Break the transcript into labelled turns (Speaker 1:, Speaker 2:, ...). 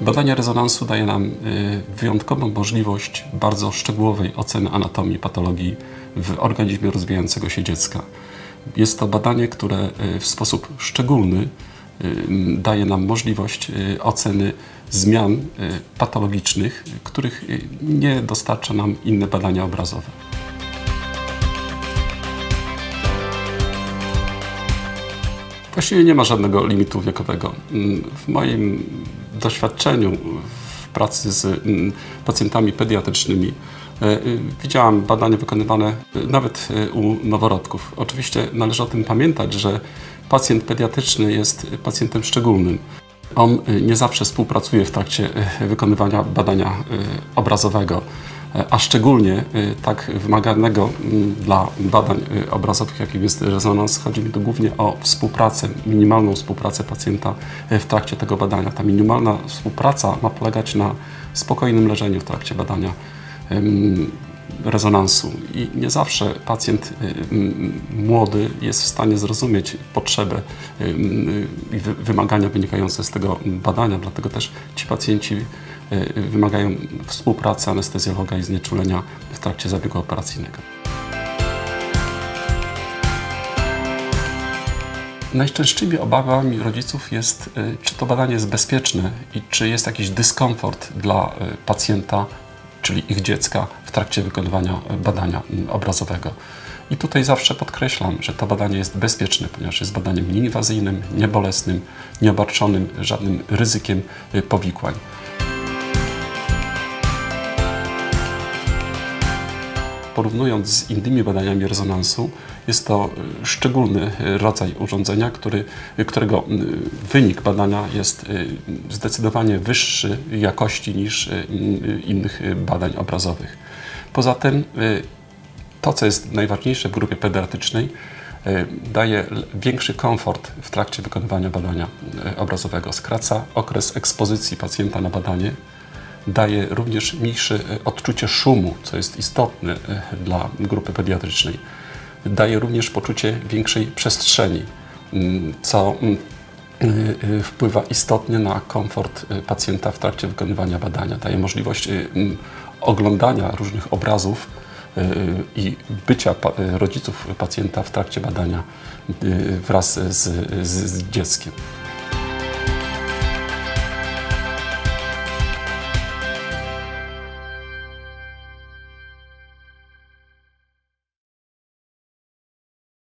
Speaker 1: Badanie rezonansu daje nam wyjątkową możliwość bardzo szczegółowej oceny anatomii patologii w organizmie rozwijającego się dziecka. Jest to badanie, które w sposób szczególny daje nam możliwość oceny zmian patologicznych, których nie dostarcza nam inne badania obrazowe. Właściwie nie ma żadnego limitu wiekowego. W moim doświadczeniu w pracy z pacjentami pediatrycznymi widziałam badania wykonywane nawet u noworodków. Oczywiście należy o tym pamiętać, że pacjent pediatryczny jest pacjentem szczególnym. On nie zawsze współpracuje w trakcie wykonywania badania obrazowego a szczególnie tak wymaganego dla badań obrazowych, jakim jest rezonans. Chodzi mi tu głównie o współpracę, minimalną współpracę pacjenta w trakcie tego badania. Ta minimalna współpraca ma polegać na spokojnym leżeniu w trakcie badania rezonansu i nie zawsze pacjent młody jest w stanie zrozumieć potrzebę i wymagania wynikające z tego badania, dlatego też ci pacjenci wymagają współpracy anestezjologa i znieczulenia w trakcie zabiegu operacyjnego. Najczęstszymi obawami rodziców jest, czy to badanie jest bezpieczne i czy jest jakiś dyskomfort dla pacjenta czyli ich dziecka, w trakcie wykonywania badania obrazowego. I tutaj zawsze podkreślam, że to badanie jest bezpieczne, ponieważ jest badaniem nieinwazyjnym, niebolesnym, nieobarczonym żadnym ryzykiem powikłań. Porównując z innymi badaniami rezonansu, jest to y, szczególny y, rodzaj urządzenia, który, y, którego wynik badania jest zdecydowanie wyższy jakości niż innych badań obrazowych. Poza tym to, co jest najważniejsze w grupie pediatrycznej, daje większy komfort w trakcie wykonywania badania obrazowego. Skraca okres ekspozycji pacjenta na badanie, daje również mniejsze e, odczucie szumu, co jest istotne e, dla grupy pediatrycznej. Daje również poczucie większej przestrzeni, mm, co mm, e, wpływa istotnie na komfort pacjenta w trakcie wykonywania badania. Daje możliwość mm, oglądania różnych obrazów i bycia rodziców pacjenta w trakcie badania wraz z, z, z dzieckiem.